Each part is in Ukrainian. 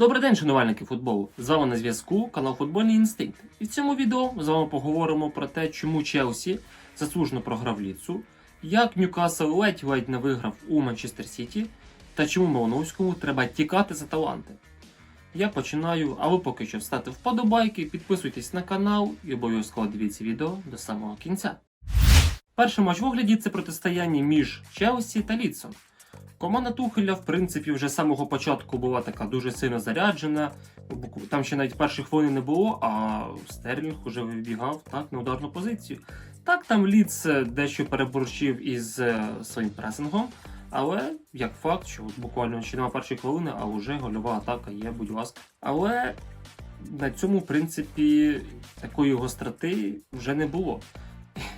Добрий день, шанувальники футболу! З вами на зв'язку канал Футбольний Інстинкт. І в цьому відео з вами поговоримо про те, чому Челсі заслужено програв ліцу, як Ньюкасл ледь-ледь не виграв у Манчестер Сіті, та чому Малиновському треба тікати за таланти. Я починаю, а ви поки що ставте вподобайки, підписуйтесь на канал і обов'язково дивіться відео до самого кінця. Перший матч в огляді це протистояння між Челсі та Ліцом. Команда Тухеля, в принципі, вже з самого початку була така дуже сильно заряджена. Там ще навіть перших хвилин не було, а Стерлінг уже вибігав так, на ударну позицію. Так, там Ліц е, дещо переборщив із е, своїм пресингом, але як факт, що буквально ще нема першої хвилини, а вже гольова атака є, будь ласка. Але на цьому, в принципі, такої гостроти вже не було.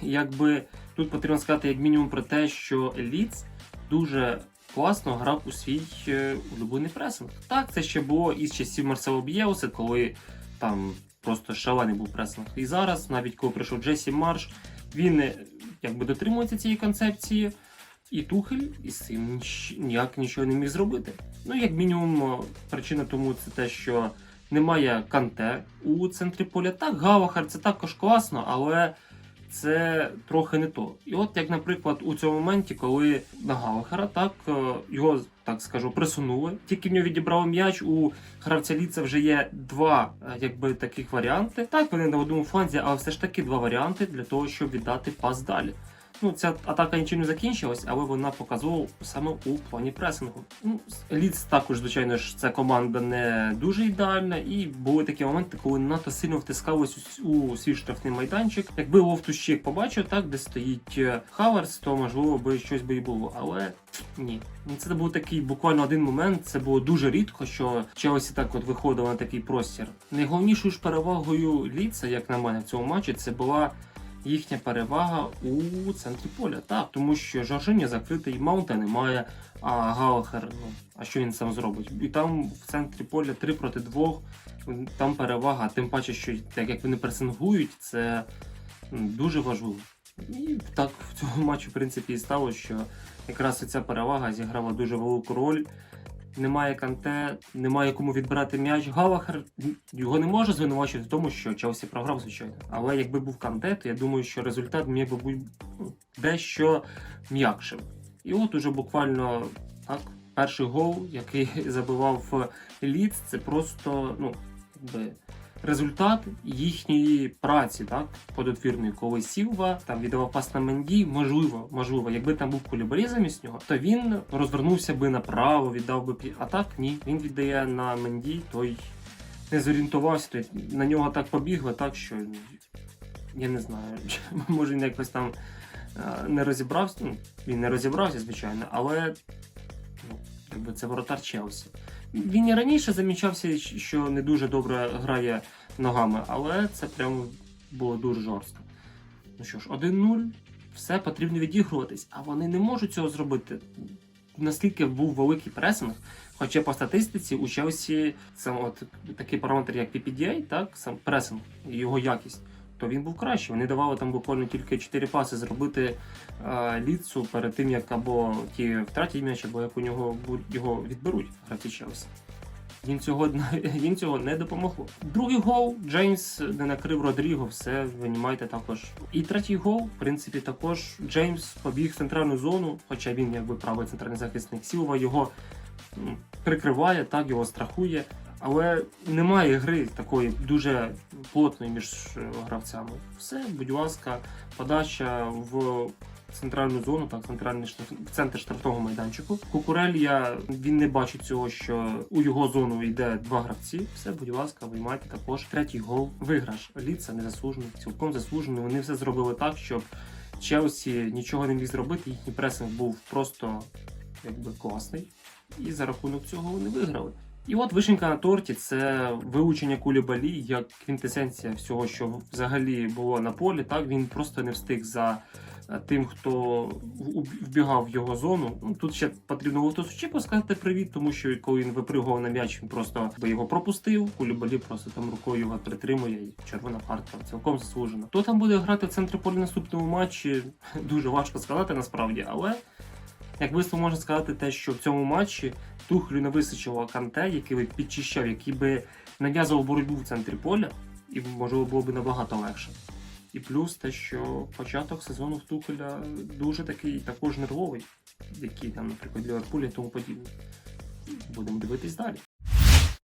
Якби тут потрібно сказати, як мінімум, про те, що Ліц дуже класно грав у свій е, улюблений пресинг. Так, це ще було із часів Марсело Б'єуса, коли там просто шалений був пресинг. І зараз, навіть коли прийшов Джесі Марш, він е, якби дотримується цієї концепції. І Тухель із цим ніяк нічого не міг зробити. Ну, як мінімум, причина тому це те, що немає канте у центрі поля. Так, Галахар це також класно, але це трохи не то. І от як, наприклад, у цьому моменті, коли на Галахера так е, його так скажу присунули, тільки в нього відібрав м'яч. У гравця Ліца вже є два е, якби таких варіанти. Так, вони на одному фланзі, але все ж таки два варіанти для того, щоб віддати пас далі. Ну, ця атака нічим не закінчилась, але вона показувала саме у плані пресингу. Ну, Ліц також, звичайно ж, ця команда не дуже ідеальна, і були такі моменти, коли надто сильно втискалось у, свій штрафний майданчик. Якби Лофтущик побачив, так, де стоїть е, Хаверс, то можливо би щось би і було. Але ні. Ну, Це був такий буквально один момент. Це було дуже рідко, що Челсі так от виходило на такий простір. Найголовнішою ж перевагою Ліца, як на мене, в цьому матчі, це була їхня перевага у центрі поля. Так, тому що Жоржиня закритий, Маунта немає, а Галахер, ну, а що він сам зробить? І там в центрі поля 3 проти 2, там перевага, тим паче, що так як вони пресингують, це дуже важливо. І так в цьому матчі, в принципі, і стало, що якраз ця перевага зіграла дуже велику роль. Немає канте, немає кому відбирати м'яч. Галахер його не може звинувачувати в тому, що Челсі програв, звичайно. Але якби був канте, то я думаю, що результат міг би бути дещо м'якшим. І от уже буквально так, перший гол, який забивав Ліц, це просто ну, якби, результат їхньої праці, так, подотвірної, коли Сілва там віддавав пас на Менді, можливо, можливо, якби там був Кулібарі замість нього, то він розвернувся би направо, віддав би А так ні, він віддає на Менді, той не зорієнтувався, той на нього так побігли, так що ну, я не знаю, може він якось там е, не розібрався. Ну, він не розібрався, звичайно, але ну, якби це воротар Челсі. Він і раніше замічався, що не дуже добре грає ногами, але це прям було дуже жорстко. Ну що ж, 1-0, все потрібно відігруватись, а вони не можуть цього зробити. Наскільки був великий пресинг, хоча по статистиці у Челсі сам от такий параметр, як PPDA, так, сам пресинг і його якість, то він був кращий. Вони давали там буквально тільки 4 паси зробити е, ліцу перед тим, як або ті втратять м'яч, або як у нього його відберуть гравці Челсі. Їм цього, їм цього не допомогло. Другий гол Джеймс не накрив Родріго, все винімайте також. І третій гол, в принципі, також Джеймс побіг в центральну зону, хоча він якби правий центральний захисник Сілва його прикриває, так його страхує. Але немає гри такої дуже плотної між е, гравцями. Все, будь ласка, подача в центральну зону, так, центральний штраф... в центр штрафного майданчику. Кукурелія він не бачить цього, що у його зону йде два гравці. Все, будь ласка, виймайте також третій гол. Виграш. Ліца незаслужений, цілком заслужений. Вони все зробили так, щоб Челсі нічого не міг зробити. Їхній пресинг був просто якби класний. І за рахунок цього вони виграли. І от вишенька на торті це вилучення кулібалі як квінтесенція всього, що взагалі було на полі. Так він просто не встиг за е, тим, хто вбігав в його зону. Ну тут ще потрібно Лотосучіку сказати привіт, тому що коли він випригував на м'яч, він просто би його пропустив. Кулібалі просто там рукою його притримує, і червона картка цілком заслужена. Хто там буде грати в центрі поля в наступному матчі? Дуже важко сказати насправді, але Як висновок можна сказати, те, що в цьому матчі Тухлю не вистачило канте, який би підчищав, який би нав'язував боротьбу в центрі поля, і можливо було б набагато легше. І плюс те, що початок сезону в Тухеля дуже такий також нервовий, який там, наприклад, Ліверпуль і тому подібне. Будемо дивитись далі.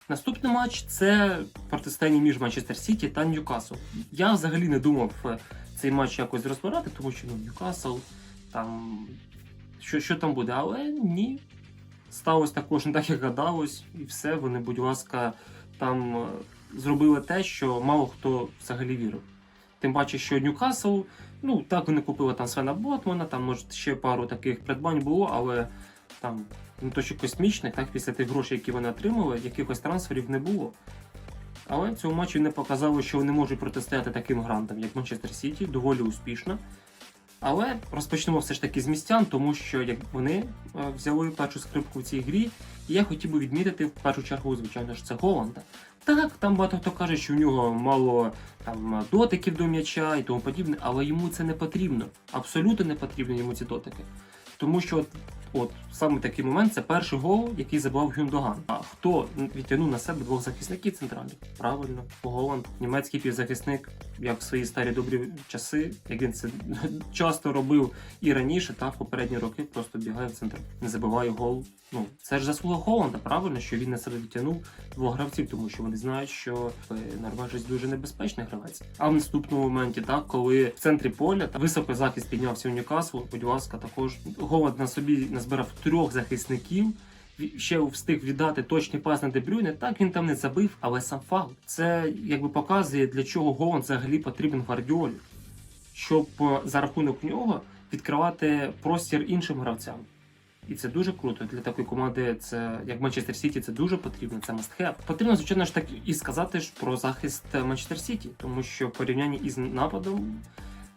Наступний матч це протистояння між Манчестер Сіті та Ньюкасл. Я взагалі не думав е, цей матч якось розбирати, тому що ну, Ньюкасл там що, що там буде, але ні. Сталося також не так, як гадалось, і все. Вони, будь ласка, там е, зробили те, що мало хто взагалі вірив. Тим паче, що Ньюкасл, ну так вони купили там Свена Ботмана, там може ще пару таких придбань було, але там не то що космічних, так після тих грошей, які вони отримали, якихось трансферів не було. Але в цьому матчі не показало, що вони можуть протистояти таким грантам, як Манчестер Сіті, доволі успішно. Але розпочнемо все ж таки з містян, тому що як вони е, взяли першу скрипку в цій грі, і я хотів би відмітити в першу чергу, звичайно ж, це Голланда. Так, там багато хто каже, що в нього мало там дотиків до м'яча і тому подібне, але йому це не потрібно. Абсолютно не потрібно йому ці дотики. Тому що от, саме такий момент це перший гол, який забив Гюндоган. А хто відтягнув на себе двох захисників центральних? Правильно, Голланд, німецький півзахисник, як в свої старі добрі часи, як він це часто робив і раніше, та в попередні роки просто бігає в центр, не забиває гол. Ну це ж заслуга Голланда, правильно, що він на себе відтягнув двох гравців, тому що вони знають, що е, норвежець дуже небезпечний гравець. А в наступному моменті, так коли в центрі поля та високий захист піднявся у Ньюкаслу, будь ласка, також Голланд на собі назбирав трьох захисників. Ще встиг віддати точний пас на Дебрюйне. Так він там не забив, але сам факт. Це якби показує, для чого Голланд взагалі потрібен Гвардіолі, щоб е, за рахунок нього відкривати простір іншим гравцям. І це дуже круто для такої команди. Це як Манчестер Сіті, це дуже потрібно. Це must have. Потрібно, звичайно ж так і сказати ж про захист е, Манчестер Сіті, тому що в порівнянні із нападом,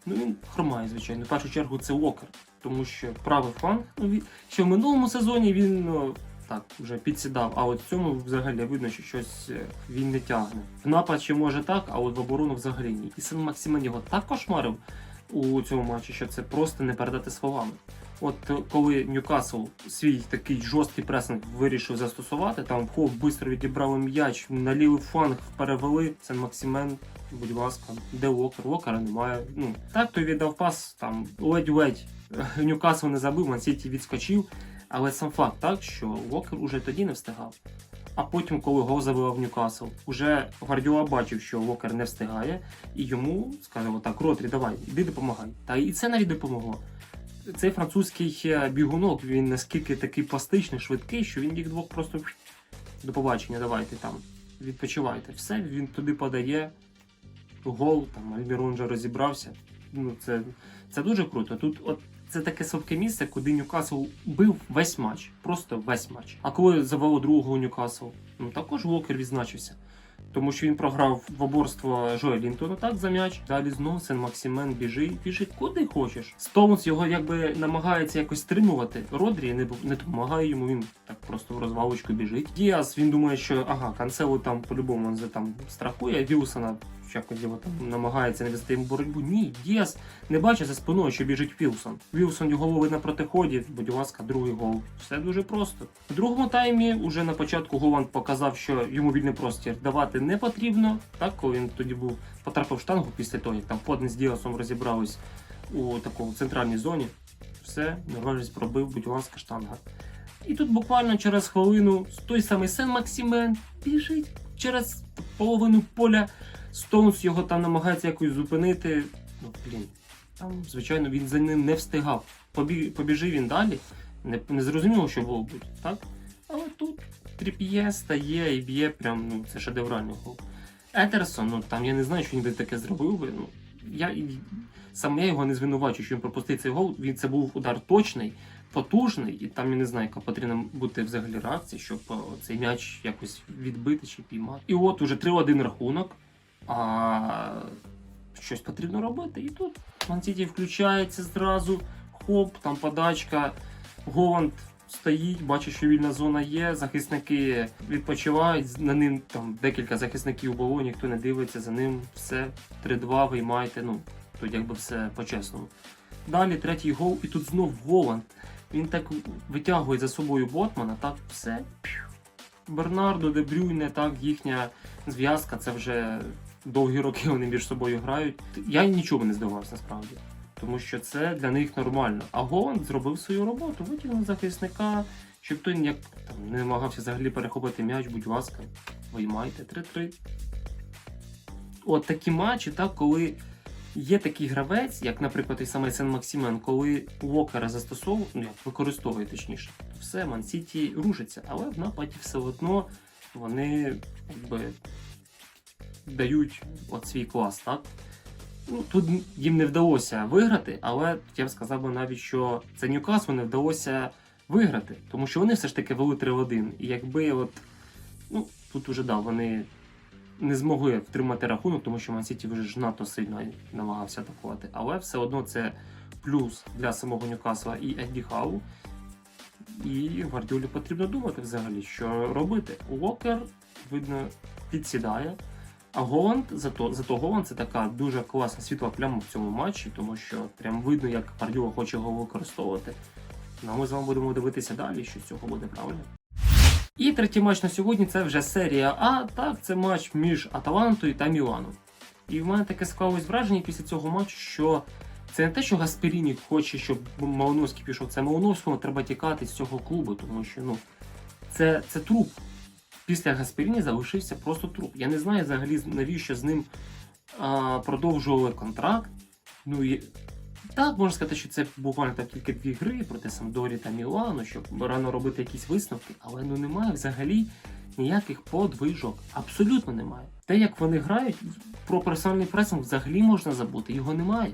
ну він хромає, звичайно. В першу чергу це Уокер, тому що правий фланг, ну він ще в минулому сезоні він ну, так вже підсідав. А от в цьому взагалі видно, що щось е, він не тягне. В напад ще може так, а от в оборону взагалі ні. І син Максимен його так кошмарив у цьому матчі, що це просто не передати словами. От е, коли Ньюкасл свій такий жорсткий пресинг вирішив застосувати, там Хоп швидко відібрав м'яч, на фланг перевели. Це Максимен, будь ласка, де Уокер? Уокера немає. Ну так той віддав пас, там ледь-ледь е, Ньюкасл не забив, Мансіті відскочив. Але сам факт так, що Уокер уже тоді не встигав. А потім, коли гол забивав Ньюкасл, уже Гвардіола бачив, що Уокер не встигає, і йому сказав так, Ротрі, давай, іди допомагай. Та і це навіть допомогло. Цей французький е, бігунок, він наскільки такий пластичний, швидкий, що він їх двох просто до побачення, давайте там, відпочивайте. Все, він туди подає, гол, там Альмірон вже розібрався. Ну, це, це дуже круто. Тут от це таке слабке місце, куди Ньюкасл бив весь матч, просто весь матч. А коли завело другого Ньюкасл, ну також Уокер відзначився. Тому що він програв в оборство Жоя Лінтона так за м'яч. Далі знову Сен Максимен біжить, біжить куди хочеш. Стоунс його якби намагається якось стримувати. Родрі не, не допомагає йому, він так просто в розвалочку біжить. Діас він думає, що ага, канцелу там по-любому за там страхує. Вілсона якось його там намагається навести йому боротьбу. Ні, Діас не бачить за спиною, що біжить Вілсон. Вілсон його ловить на протиході. Будь ласка, другий гол. Все дуже просто. В другому таймі уже на початку Голланд показав, що йому вільний простір давати не потрібно. Так, коли він тоді був потрапив в штангу після того, як там Подне з Діасом розібрались у такому центральній зоні. Все, норвежець пробив, будь ласка, штанга. І тут буквально через хвилину той самий Сен Максимен біжить через половину поля. Стоунс його там намагається якось зупинити. Ну, блін, там, звичайно, він за ним не встигав. Побі... Побіжив він далі. Не, не зрозуміло, що було бути, так? Але тут Тріп'є стає і б'є прям, ну, це шедевральний гол. Етерсон, ну там я не знаю, що він би таке зробив би. Ну, я, сам я його не звинувачую, що він пропустив цей гол. Він це був удар точний, потужний, і там я не знаю, яка потрібна бути взагалі реакція, щоб е, цей м'яч якось відбити чи піймати. І от уже 3-1 рахунок. А щось потрібно робити. І тут Мансіті включається зразу. Хоп, там подачка. Голланд стоїть, бачить, що вільна зона є. Захисники відпочивають. На ним там декілька захисників було, ніхто не дивиться за ним. Все 3-2 виймаєте. Ну тут якби все по-чесному. Далі третій гол, і тут знов Голланд. Він так витягує за собою Ботмана, так все. Бернардо, Дебрюйне, так, їхня зв'язка, це вже довгі роки вони між собою грають. Я нічого не здивувався насправді. Тому що це для них нормально. А Голланд зробив свою роботу, витягнув захисника, щоб той ніяк там не намагався взагалі перехопити м'яч, будь ласка, виймайте 3-3. От такі матчі, так, коли є такий гравець, як, наприклад, той самий Сен Максимен, коли Уокера застосовує, ну як використовує точніше, то все, Ман-Сіті рушиться, але в нападі все одно вони якби, дають от свій клас, так? Ну, тут їм не вдалося виграти, але я б сказав би навіть, що це Ньюкаслу не вдалося виграти, тому що вони все ж таки вели 3-1. І якби от, ну, тут уже да, вони не змогли втримати рахунок, тому що Мансіті вже ж надто сильно намагався атакувати. Але все одно це плюс для самого Ньюкасла і Едді Хау. І Гвардіолі потрібно думати взагалі, що робити. Уокер, видно, підсідає. А Голланд, зато, зато Голланд це така дуже класна світла пляма в цьому матчі, тому що прям видно, як Гвардіола хоче його використовувати. Ну, ми з вами будемо дивитися далі, що з цього буде правильно. І третій матч на сьогодні це вже серія А. Так, це матч між Аталантою та Міланом. І в мене таке склалось враження після цього матчу, що це не те, що Гасперіні хоче, щоб Малиновський пішов. Це Малиновському треба тікати з цього клубу, тому що ну, це, це труп. Після Гасперіні залишився просто труп. Я не знаю взагалі, навіщо з ним а, продовжували контракт. Ну так, можна сказати, що це буквально там тільки дві гри проти Самдорі та Мілану, щоб рано робити якісь висновки, але ну немає взагалі ніяких подвижок. Абсолютно немає. Те, як вони грають, про персональний пресинг взагалі можна забути, його немає.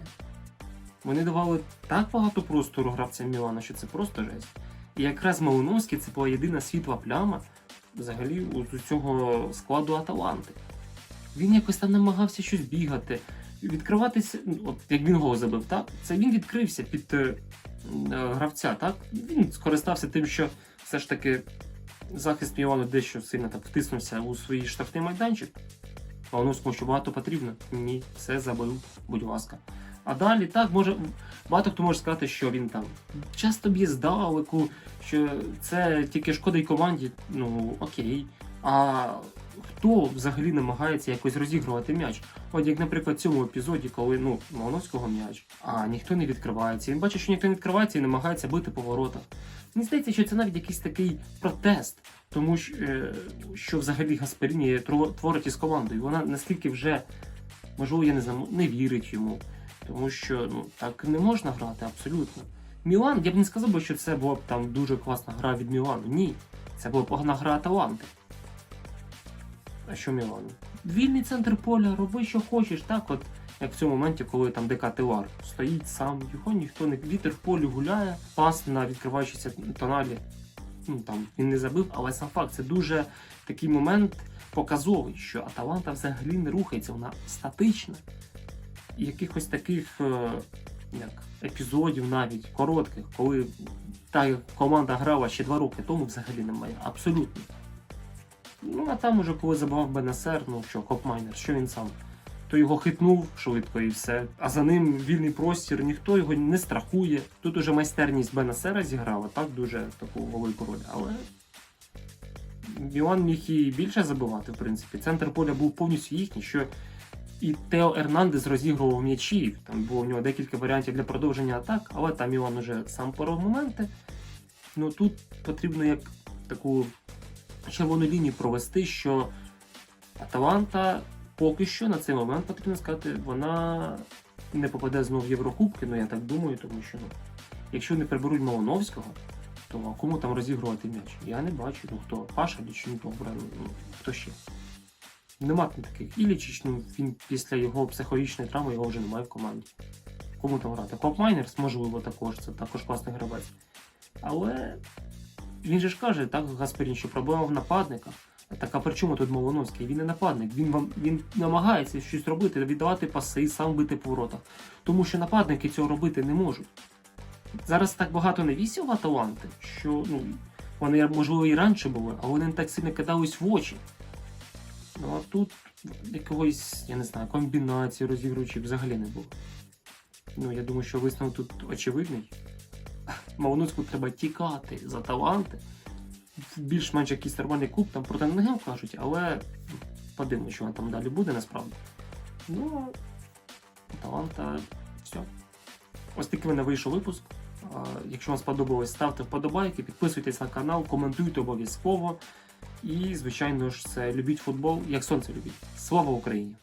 Вони давали так багато простору гравцям Мілана, що це просто жесть. І якраз Малиновський це була єдина світла пляма взагалі у цього складу Аталанти. Він якось там намагався щось бігати, відкриватися, ну, от як він гол забив, так? Це він відкрився під е, е, гравця, так? Він скористався тим, що все ж таки захист Мілану дещо сильно так втиснувся у свій штрафний майданчик. А воно що багато потрібно. Ні, все забив, будь ласка. А далі так може багато хто може сказати, що він там часто б'є здалеку, що це тільки шкода й команді. Ну окей. А хто взагалі намагається якось розігрувати м'яч? От як, наприклад, в цьому епізоді, коли ну Малиновського м'яч, а ніхто не відкривається. Він бачить, що ніхто не відкривається і намагається бити по воротах. Мені здається, що це навіть якийсь такий протест, тому що, е, що взагалі Гасперіні творить із командою. Вона наскільки вже, можливо, я не знаю, не вірить йому. Тому що ну, так не можна грати абсолютно. Мілан, я б не сказав, би, що це була б там дуже класна гра від Мілану. Ні. Це була погана гра Аталанти. А що Мілану? Вільний центр поля, роби, що хочеш, так от. Як в цьому моменті, коли там ДК Тилар стоїть сам, його ніхто не вітер в полі гуляє, пас на відкриваючися тоналі. Ну там він не забив, але сам факт це дуже такий момент показовий, що Аталанта взагалі не рухається, вона статична. І якихось таких е, як, епізодів навіть коротких, коли та команда грала ще два роки тому, взагалі немає. Абсолютно. Ну, а там уже коли забивав Бенесер, ну що, Копмайнер, що він сам? То його хитнув швидко і все. А за ним вільний простір, ніхто його не страхує. Тут уже майстерність Бенесера зіграла, так дуже таку велику роль. Але Мілан міг і більше забивати, в принципі. Центр поля був повністю їхній, що і Тео Ернандес розігрував м'ячі. Там було у нього декілька варіантів для продовження атак, але там Мілан уже сам поров моменти. Ну тут потрібно як таку червону лінію провести, що Аталанта поки що на цей момент потрібно сказати, вона не попаде знову в Єврокубки, ну я так думаю, тому що ну, якщо не приберуть Малиновського, то а кому там розігрувати м'яч? Я не бачу. Ну хто? Паша ну, добре, ну, хто ще? Нема там таких. Ілічич, ну він після його психологічної травми його вже немає в команді. Кому там грати? Майнерс, можливо, також, це також класний гравець. Але він же ж каже, так, Гасперін, що проблема в нападниках. Так а при чому тут Малиновський? Він не нападник, він вам він намагається щось робити, віддавати паси, сам бити по воротах. Тому що нападники цього робити не можуть. Зараз так багато навісів в Аталанти, що ну, вони, можливо, і раніше були, але вони не так сильно кидались в очі. Ну а тут якогось, я не знаю, комбінації розігруючі взагалі не було. Ну, я думаю, що висновок тут очевидний. Малоновську треба тікати за таланти. Більш-менш якийсь нормальний клуб там проти Нонгем кажуть, але подивимося, що він там далі буде насправді. Ну, таланта все. Ось такий мене вийшов випуск. Якщо вам сподобалось, ставте вподобайки, підписуйтесь на канал, коментуйте обов'язково. І, звичайно ж, це любіть футбол, як сонце любіть. Слава Україні!